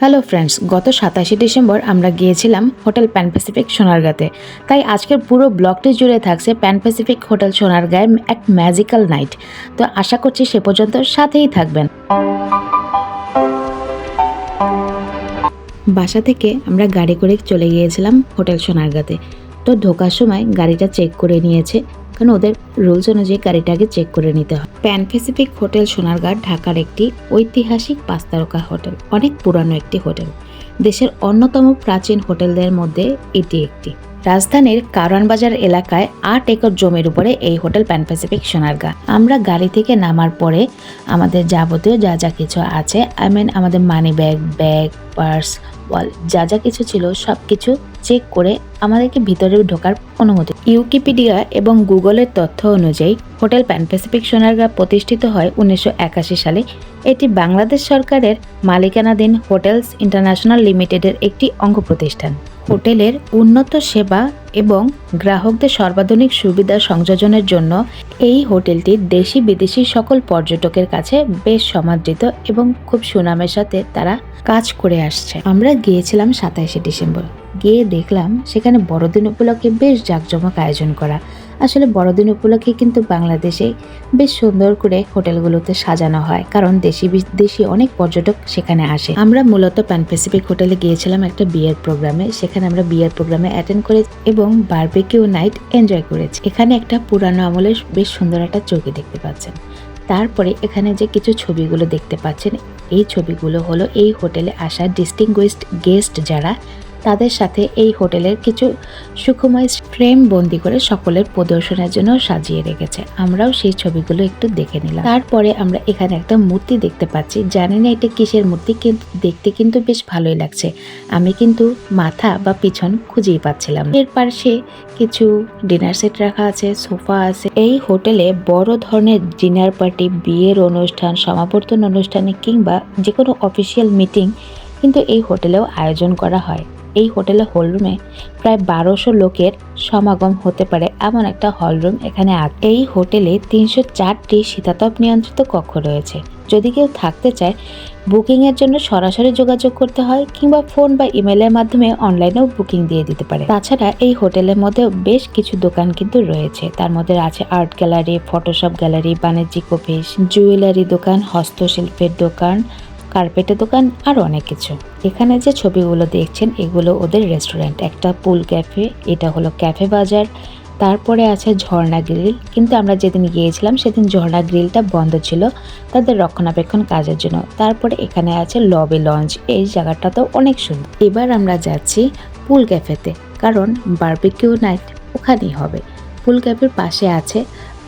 Hello friends, গত সাতাশে December আমরা গিয়েছিলাম হোটেল প্যান প্যাসিফিক সোনারগাঁতে। তাই আজকের পুরো ব্লগটি জুড়ে থাকছে প্যান প্যাসিফিক হোটেল সোনারগাঁয়ের এক ম্যাজিক্যাল নাইট। তো আশা করছি সে পর্যন্ত সাথেই থাকবেন। বাসা থেকে আমরা গাড়ি করে চলে গিয়েছিলাম হোটেল সোনারগাঁতে। তো ঢোকার সময় গাড়িটা চেক করে নিয়েছে, কারণ ওদের রুলস অনুযায়ী গাড়িটাকে চেক করে নিতে হয়। প্যান প্যাসিফিক হোটেল সোনারগাঁ ঢাকার একটি ঐতিহাসিক পাঁচ তারকা হোটেল, অনেক পুরানো একটি হোটেল। দেশের অন্যতম প্রাচীন হোটেলদের মধ্যে এটি একটি। রাজধানীর কারওয়ান বাজার এলাকায় আট একর জমির উপরে এই হোটেল প্যান প্যাসিফিক সোনারগাঁ। আমরা গাড়ি থেকে নামার পরে আমাদের যাবতীয় যা যা কিছু আছে আই মিন আমাদের money bag bag purse wallet যা যা কিছু ছিল সব কিছু চেক করে আমাদেরকে ভিতরে ঢোকার অনুমতি। ইউকিপিডিয়া এবং গুগলের তথ্য অনুযায়ী হোটেল প্যান প্যাসিফিক সোনারগাঁ প্রতিষ্ঠিত হয় উনিশশো একাশি সালে। এটি বাংলাদেশ সরকারের মালিকানাধীন হোটেলস ইন্টারন্যাশনাল লিমিটেডের একটি অঙ্গ প্রতিষ্ঠান হোটেলের উন্নত সেবা এবং গ্রাহকদের সর্বাধুনিক সুবিধা সংযোজনের জন্য এই হোটেলটি দেশি বিদেশি সকল পর্যটকের কাছে বেশ সমাদৃত এবং খুব সুনামের সাথে তারা কাজ করে আসছে। আমরা গিয়েছিলাম সাতাইশে ডিসেম্বর। গিয়ে দেখলাম সেখানে বড়দিন উপলক্ষে বেশ জাঁকজমক আয়োজন করা। আসলে বড়দিন উপলক্ষে কিন্তু বাংলাদেশে বেশ সুন্দর করে হোটেলগুলোতে সাজানো হয়, কারণ দেশি বিদেশি অনেক পর্যটক সেখানে আসে। আমরা মূলত প্যান প্যাসিফিক হোটেলে গিয়েছিলাম একটা বিয়ের প্রোগ্রামে, সেখানে আমরা বিয়ের প্রোগ্রামে অ্যাটেন্ড করে এবং বারবিকিউ নাইট এনজয় করেছি। এখানে একটা পুরানো আমলের বেশ সুন্দর একটা চৌকি দেখতে পাচ্ছেন। তারপরে এখানে যে কিছু ছবিগুলো দেখতে পাচ্ছেন, এই ছবিগুলো হলো এই হোটেলে আসা ডিস্টিংগুইশড গেস্ট যারা তাদের সাথে এই হোটেলের কিছু সুখময় ফ্রেম বন্দি করে সকলের প্রদর্শনের জন্য সাজিয়ে রেখেছে। আমরাও সেই ছবিগুলো একটু দেখে নিলাম। তারপরে আমরা এখানে একটা মূর্তি দেখতে পাচ্ছি। জানি না এটা কিসের মূর্তি, কিন্তু দেখতে কিন্তু বেশ ভালোই লাগছে। আমি কিন্তু মাথা বা পিছন খুঁজেই পাচ্ছিলাম। এর পাশে কিছু ডিনার সেট রাখা আছে, সোফা আছে। এই হোটেলে বড় ধরনের ডিনার পার্টি, বিয়ের অনুষ্ঠান, সমাবর্তন অনুষ্ঠানে কিংবা যে কোনো অফিসিয়াল মিটিং কিন্তু এই হোটেলেও আয়োজন করা হয়। এই হোটেলে হলরুমে প্রায় বারোশো লোকের সমাগম হতে পারে এমন একটা হলরুম এখানে আছে এই হোটেলে তিনশো চারটি শীতাতপ নিয়ন্ত্রিত কক্ষ রয়েছে। যদি কেউ থাকতে চায় বুকিংয়ের জন্য সরাসরি যোগাযোগ করতে হয় কিংবা ফোন বা ইমেলের মাধ্যমে অনলাইনেও বুকিং দিয়ে দিতে পারে। তাছাড়া এই হোটেলের মধ্যে বেশ কিছু দোকান কিন্তু রয়েছে। তার মধ্যে আছে আর্ট গ্যালারি ফটোশপ গ্যালারি বাণিজ্যিক অফিস জুয়েলারি দোকান, হস্তশিল্পের দোকান কার্পেটের দোকান আর অনেক কিছু। এখানে যে ছবিগুলো দেখছেন, এগুলো ওদের রেস্টুরেন্ট একটা পুল ক্যাফে এটা হলো ক্যাফে বাজার। তারপরে আছে ঝর্ণা গ্রিল কিন্তু আমরা যেদিন গিয়েছিলাম, সেদিন ঝর্ণা গ্রিলটা বন্ধ ছিল তাদের রক্ষণাবেক্ষণ কাজের জন্য। তারপরে এখানে আছে লবি লঞ্চ এই জায়গাটা তো অনেক সুন্দর। এবার আমরা যাচ্ছি পুল ক্যাফেতে কারণ বারবিকিউ নাইট ওখানেই হবে। পুল ক্যাফের পাশে আছে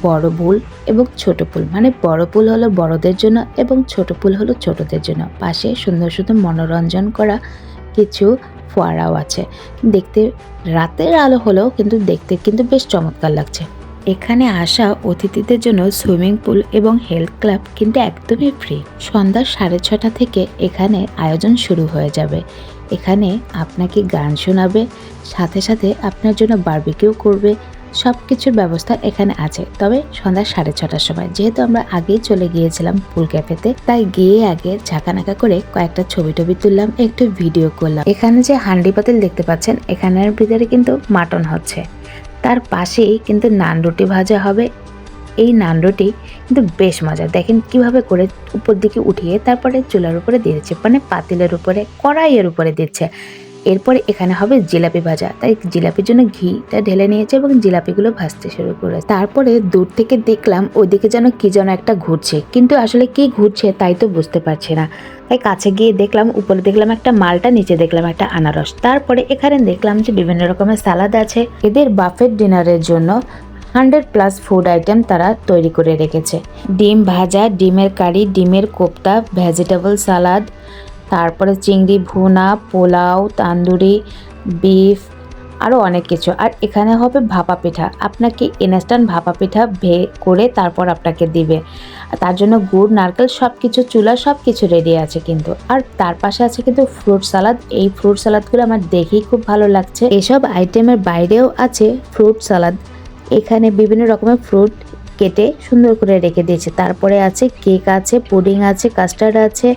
বড় পুল এবং ছোট পুল মানে বড় পুল হলো বড়দের জন্য এবং ছোট পুল হলো ছোটদের জন্য। পাশে সুন্দর সুন্দর মনোরঞ্জন করা কিছু ফোয়ারাও আছে। দেখতে রাতের আলো হলেও কিন্তু দেখতে কিন্তু বেশ চমৎকার লাগছে। এখানে আসা অতিথিদের জন্য সুইমিং পুল এবং হেলথ ক্লাব কিন্তু একদমই ফ্রি সন্ধ্যা সাড়ে ছটা থেকে এখানে আয়োজন শুরু হয়ে যাবে। এখানে আপনাকে গান শোনাবে, সাথে সাথে আপনার জন্য বারবিকিউ করবে সব কিছুর ব্যবস্থা এখানে আছে। তবে সন্ধ্যা সাড়ে ছটার সময়। যেহেতু আমরা আগেই চলে গিয়েছিলাম পুল ক্যাফেতে, তাই গিয়ে আগে ঝাঁকানাকা করে কয়েকটা ছবি টবি তুললাম, একটু ভিডিও করলাম। এখানে যে হান্ডি পাতিল দেখতে পাচ্ছেন, এখানের ভিতরে কিন্তু মাটন হচ্ছে। তার পাশেই কিন্তু নান রুটি ভাজা হবে। এই নান রুটি কিন্তু বেশ মজা। দেখেন কীভাবে করে উপর দিকে উঠিয়ে তারপরে চুলার উপরে দিয়ে দিচ্ছে মানে পাতিলের উপরে, কড়াইয়ের উপরে দিচ্ছে। এরপরে এখানে হবে জিলাপি ভাজা। তাই জিলাপির জন্য ঘিটা ঢেলে নিয়েছে এবং জিলাপিগুলো ভাজতে শুরু করে তারপরে দূর থেকে দেখলাম ওইদিকে যেন কি যেন একটা ঘুরছে। কিন্তু আসলে কি ঘুরছে তাই তো বুঝতে পারছি না। তাই কাছে গিয়ে দেখলাম, উপরে দেখলাম একটা মালটা, নিচে দেখলাম একটা আনারস। তারপরে এখানে দেখলাম যে বিভিন্ন রকমের সালাদ আছে। এদের বাফেট ডিনারের জন্য হান্ড্রেড প্লাস ফুড আইটেম তারা তৈরি করে রেখেছে। ডিম ভাজা, ডিমের কারি, ডিমের কোপ্তা, ভেজিটেবল সালাদ তারপরে চিংড়ি, ভুনা, পোলাও, তান্দুরি, বিফ আরও অনেক কিছু। আর এখানে হবে ভাপা পিঠা। আপনাকে ইনস্ট্যান্ট ভাপা পিঠা ভে, করে তারপর আপনাকে দিবে। তার জন্য গুড়, নারকেল সব কিছু চুলা সব কিছু রেডি আছে কিন্তু। আর তার পাশে আছে কিন্তু ফ্রুট সালাদ এই ফ্রুট সালাদগুলো আমার দেখেই খুব ভালো লাগছে। এসব আইটেমের বাইরেও আছে ফ্রুট সালাদ এখানে বিভিন্ন রকমের ফ্রুট কেটে সুন্দর করে রেখে দিয়েছে। তারপরে আছে কেক আছে পুডিং আছে কাস্টার্ড আছে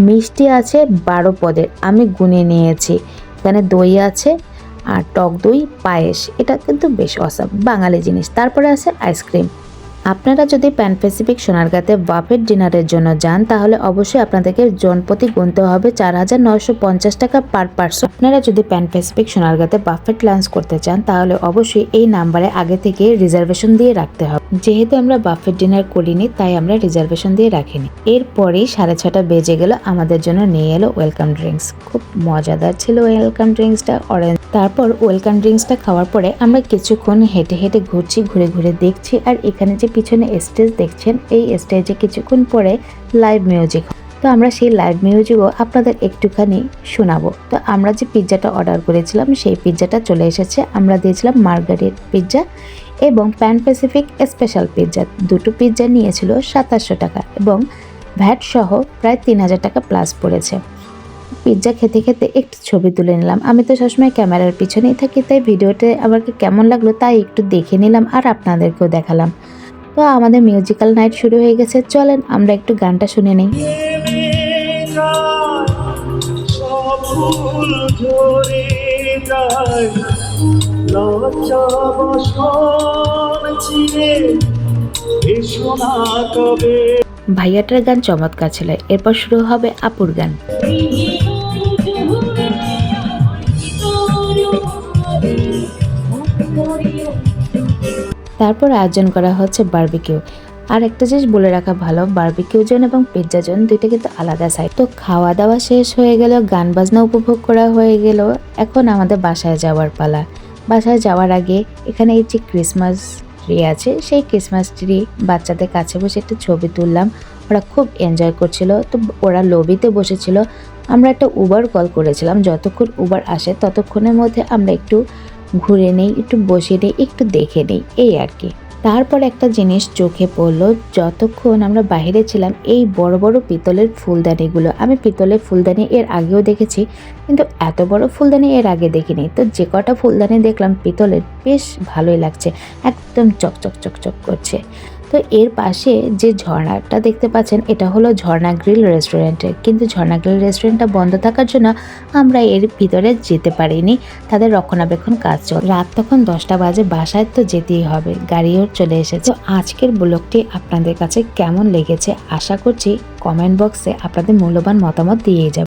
মিষ্টি আছে বারো পদের, আমি গুনে নিয়েছি। এখানে দই আছে আর টক দই, পায়েস, এটা কিন্তু বেশ অসাম বাঙালি জিনিস। তারপরে আছে আইসক্রিম আপনারা যদি প্যান প্যাসিফিক সোনারগাঁতে বাফেট ডিনারের জন্য যান, তাহলে অবশ্যই আপনাদেরকে জনপ্রতি গুনতে হবে চার হাজার নশো পঞ্চাশ টাকা পার পার্সন। আপনারা যদি প্যান প্যাসিফিক সোনারগাঁতে বাফেট লাঞ্চ করতে চান, তাহলে অবশ্যই এই নাম্বারে আগে থেকে রিজার্ভেশন দিয়ে রাখতে হবে। যেহেতু আমরা বাফেট ডিনার করিনি, তাই আমরা রিজার্ভেশন দিয়ে রাখিনি। এরপরেই সাড়ে ছটা বেজে গেল, আমাদের জন্য নিয়ে এলো ওয়েলকাম ড্রিঙ্কস। খুব মজাদার ছিল ওয়েলকাম ড্রিঙ্কসটা, অরেঞ্জ। তারপর ওয়েলকাম ড্রিঙ্কসটা খাওয়ার পরে আমরা কিছুক্ষণ হেঁটে হেঁটে ঘুরছি, ঘুরে ঘুরে দেখছি, আর এখানে যে পিছনে স্টেজ দেখছেন। এই স্টেজে কিছুক্ষণ পরে লাইভ মিউজিক তো আমরা সেই লাইভ মিউজিকও আপনাদের একটুখানি শোনাবো। তো আমরা যে পিৎজাটা অর্ডার করেছিলাম, সেই পিৎজাটা চলে এসেছে। আমরা দিয়েছিলাম মার্গারেট পিৎজা এবং প্যান প্যাসিফিক স্পেশাল পিৎজা দুটো পিৎজা নিয়েছিল সাতাশশো টাকা এবং ভ্যাট সহ প্রায় তিন হাজার টাকা প্লাস পড়েছে। পিৎজা খেতে খেতে একটু ছবি তুলে নিলাম। আমি তো সবসময় ক্যামেরার পিছনেই থাকি, তাই ভিডিওতে আমাকে কেমন লাগল তাই একটু দেখে নিলাম আর আপনাদেরকেও দেখালাম। তো আমাদের মিউজিক্যাল নাইট শুরু হয়ে গেছে। চলেন, আমরা একটু গানটা শুনে নিই। ভাইয়াটার গান চমৎকার ছিল। এরপর শুরু হবে আপুর গান। তারপর আয়োজন করা হচ্ছে বার্বিকিউ আর একটা জিনিস বলে রাখা ভালো বারবিকিউ জন এবং পিৎজা জন দুইটা কিন্তু আলাদা সাইড তো খাওয়া দাওয়া শেষ হয়ে গেল, গান বাজনা উপভোগ করা হয়ে গেল, এখন আমাদের বাসায় যাওয়ার পালা। বাসায় যাওয়ার আগে এখানে এই যে ক্রিসমাস ট্রি আছে, সেই ক্রিসমাস ট্রি বাচ্চাদের কাছে বসে একটু ছবি তুললাম। ওরা খুব এনজয় করছিল, তো ওরা লবিতে বসেছিল। আমরা একটা উবার কল করেছিলাম, যতক্ষণ উবার আসে ততক্ষণের মধ্যে আমরা একটু ঘুরে নেই, একটু বসে নেই একটু দেখে নেই, এই আর কি। তারপর একটা জিনিস চোখে পড়ল, যতক্ষণ আমরা বাইরে ছিলাম, এই বড় বড় পিতলের ফুলদানিগুলো। আমি পিতলের ফুলদানি এর আগেও দেখেছি, কিন্তু এত বড় ফুলদানি এর আগে দেখিনি। তো যে কটা ফুলদানি দেখলাম, পিতলের বেশ ভালোই লাগছে, একদম চকচক চকচক করছে। তো এর পাশে যে ঝর্ণাটা দেখতে পাচ্ছেন, এটা হলো ঝর্ণা গ্রিল রেস্টুরেন্টের কিন্তু ঝর্ণা গ্রিল রেস্টুরেন্টটা বন্ধ থাকার জন্য আমরা এর ভিতরে যেতে পারিনি। তাদের রক্ষণাবেক্ষণ কাজ চল, রাত তখন দশটা বাজে, বাসায় তো যেতেই হবে। গাড়িও চলে এসেছে। তো আজকের ব্লগটি আপনাদের কাছে কেমন লেগেছে? আশা করছি কমেন্ট বক্সে আপনাদের মূল্যবান মতামত দিয়েই যাবে।